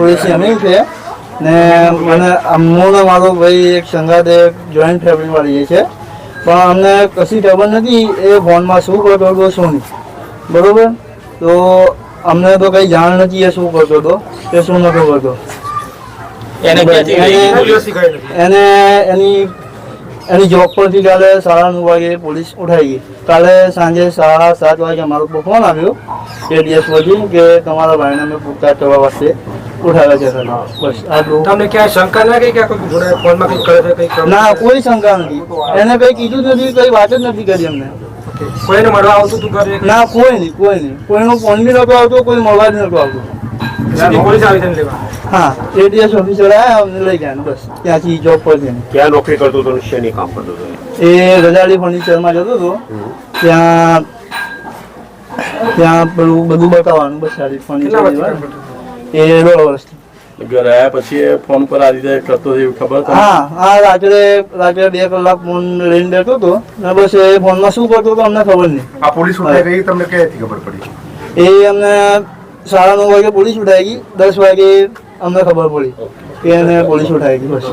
Police એમની છે ને મને હું ને મારો ભાઈ એક સંગાતે જોઈન્ટ ફેમિલીમાં છે પણ અમને કશી ખબર નથી એ ફોનમાં શું કરતો હતો શું નહીં. બરાબર? તો અમને તો કંઈ જાણ નથી એ શું કરતો હતો એ શું નતો કરતો. એને એને એને જોબ પરથી કાલે સાડા નવ વાગે પોલીસ ઉઠાઈ ગઈ. કાલે સાંજે સાડા સાત વાગે અમારો ફોન આવ્યો એ ડીએસ પછી કે તમારા ભાઈને અમે પૂછતાછ કરવા વાસ્તે ઉઠાવ્યા છે સર. બસ આટલું તમને ક્યાંય શંકા ના ગઈ કે કોઈ ફોનમાં કંઈક કરે છે કંઈક ના કોઈ શંકા નથી. એને કંઈ કીધું જ નથી કંઈ વાત જ નથી કરી અમને. કોઈને મળવા આવતું ના કોઈ નહીં કોઈ નહીં. કોઈનો ફોન બી નતો આવતો કોઈ મળવા જ નતો આવતો. હા. એ ઓફિસર આવ્યા અમને લઈ ગયા બસ. ત્યાંથી જોબ પર જઈને ક્યાં નોકરી કરતો હતો શેની કામ કરતો હતો? એ રજાડી ફર્નિચરમાં જતો હતો. ત્યાં ત્યાં પેલું બધું બતાવવાનું બસ સારી ફર્નિચર? એ દોઢ વર્ષથી. ઘરે આવ્યા પછી ફોન પર આ રીતે કરતો એવું ખબર હા હા રાત્રે રાત્રે બે કલાક ફોન લઈને બેઠો હતો. ને બસ એ ફોનમાં શું કરતો હતો અમને ખબર નહીં. આ પોલીસ ઉઠાઈ તમને ક્યાંથી ખબર પડી? એ અમને સાડા નવ વાગે પોલીસ ઉઠાઈ ગઈ. દસ વાગે અમને ખબર પડી કે એને પોલીસ ઉઠાઈ ગઈ. બસ.